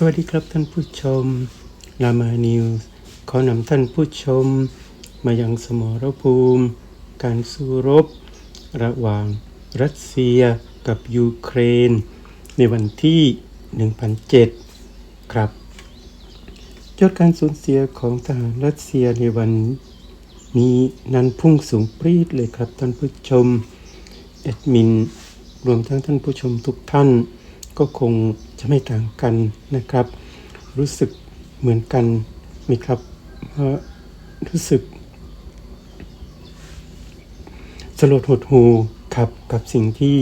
สวัสดีครับท่านผู้ชมรามานิวส์ขอนำท่านผู้ชม มายังสมรภูมิ การสู้รบ ระหว่างรัสเซียกับยูเครน ในวันที่ 1007 ครับยอดการสูญเสียของทหารรัสเซียในวันนี้นั้นพุ่งสูงปรีดเลยครับท่านผู้ชมแอดมิน รวมทั้งท่านผู้ชมทุกท่าน ก็คงจะไม่ต่างกันนะครับ รู้สึกเหมือนกันไหมครับเพราะรู้สึกสลดหดหูครับกับสิ่งที่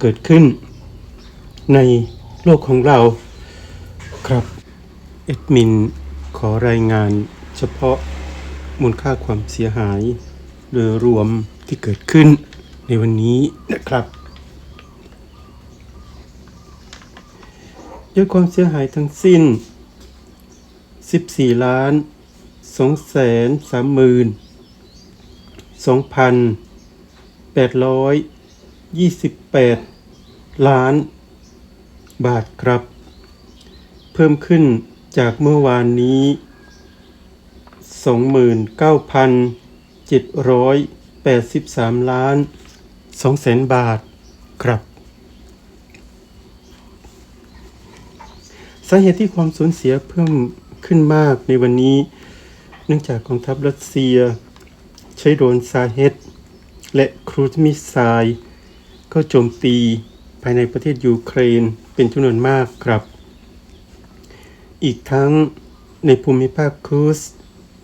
เกิดขึ้นในโลกของเราครับเอ็ดมินขอรายงานเฉพาะมูลค่าความเสียหาย โดยรวมที่เกิดขึ้นในวันนี้นะครับ ยอดความเสียหายทั้งสิ้น 14 ล้าน 2 แสน3หมื่น2,828 ล้าน บาทครับ เพิ่มขึ้นจากเมื่อวานนี้ 29,783 ล้าน 2 แสนบาทครับ สาเหตุที่ความสูญเสียเพิ่มขึ้นมากในวันนี้ เนื่องจากกองทัพรัสเซีย ใช้โดรนซาเฮตและครูซมิสไซล์เข้าโจมตีภายในประเทศยูเครนเป็นจำนวนมากครับ อีกทั้งในภูมิภาคครูซ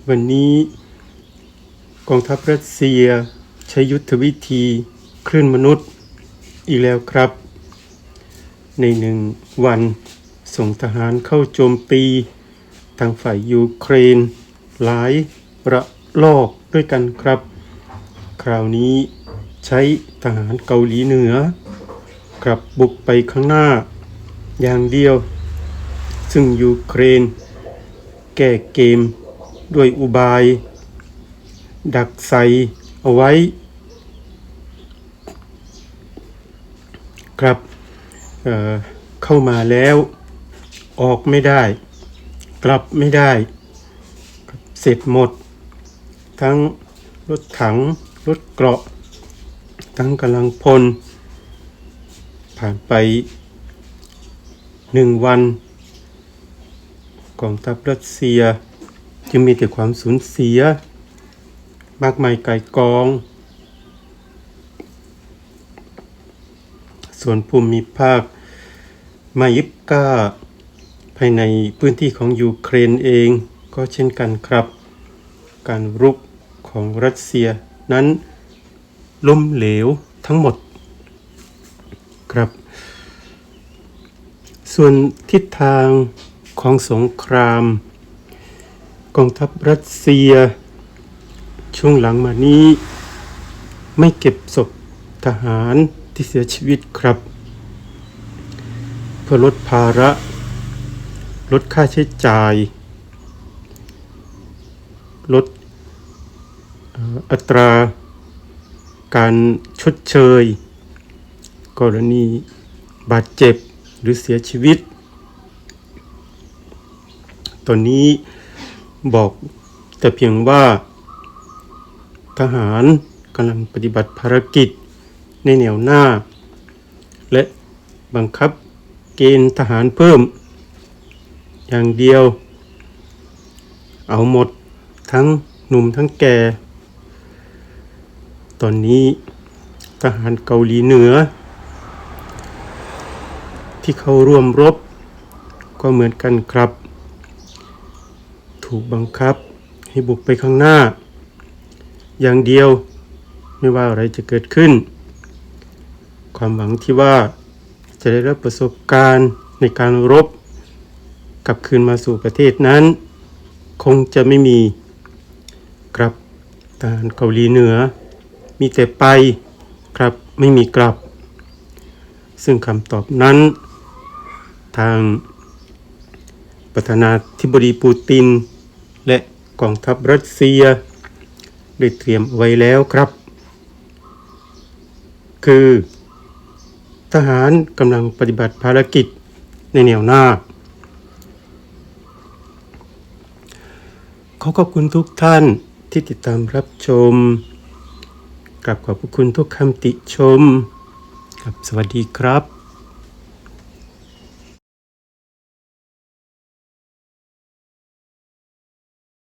วันนี้ กองทัพรัสเซียใช้ยุทธวิธีคลื่นมนุษย์อีกแล้วครับ ในหนึ่งวัน ส่งทหารเข้าโจมตี ทางฝ่ายยูเครน หลายระลอกด้วยกันครับ คราวนี้ใช้ทหารเกาหลีเหนือกลับบุกไปข้างหน้า อย่างเดียว ซึ่งยูเครน แก้เกมด้วยอุบาย ดักใส่เอาไว้ ครับเเข้ามาแล้ว ออกไม่ได้ กลับไม่ได้ เสร็จหมด ทั้งรถถัง รถเกราะ ทั้งกำลังพล ผ่านไปหนึ่งวันกองทัพรัสเซีย จึงมีแต่ความสูญเสีย มากมายไกายกอง ส่วนภูมิภาคมายิบกา ภายในพื้นที่ของยูเครนเองก็เช่นกันครับ การรุกของรัสเซียนั้นล้มเหลวทั้งหมดครับ ส่วนทิศทางของสงครามกองทัพรัสเซีย ช่วงหลังมานี้ ไม่เก็บศพทหารที่เสียชีวิตครับ เพื่อลดภาระ ลดค่าใช้จ่าย ลดอัตราการชดเชย กรณีบาดเจ็บหรือเสียชีวิต ตอนนี้บอกแต่เพียงว่าทหารกำลังปฏิบัติภารกิจในแนวหน้า และบังคับเกณฑ์ทหารเพิ่ม อย่างเดียว เอาหมดทั้งหนุ่มทั้งแก่ ตอนนี้ทหารเกาหลีเหนือ ที่เขาร่วมรบ ก็เหมือนกันครับ ถูกบังคับให้บุกไปข้างหน้า อย่างเดียวไม่ว่าอะไรจะเกิดขึ้น ความหวังที่ว่าจะได้รับประสบการณ์ในการรบ กลับคืนมาสู่ประเทศนั้น คงจะไม่มีครับทหารเกาหลีเหนือ มีแต่ไปครับไม่มีกลับ ซึ่งคำตอบนั้น ทางประธานาธิบดีปูติน และกองทัพรัสเซีย ได้เตรียมไว้แล้วครับ คือ ทหารกำลังปฏิบัติภารกิจในแนวหน้า อขอบคุณทุกท่านที่ติดตามรับชมกลับขอบคุณทุกคำติชม กับสวัสดีครับ